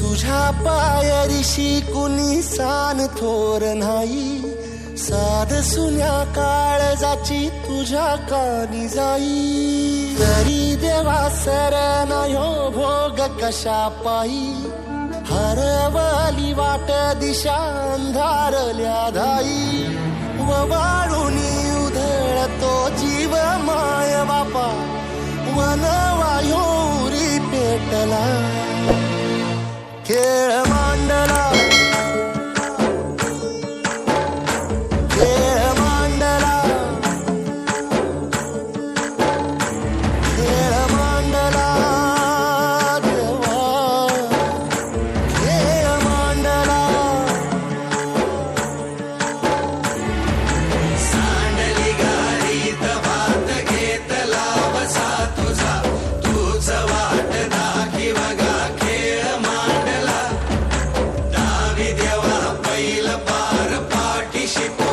तुझ्या पायरीशी कुणी सान थोर नाही. साध सुन्या काळजाची तुझ्या कानी जाई. तरी देवा सर ह्यो भोग कशा पायी. हरवली वाट दिशा अंधारल्या धाई व वाळून care she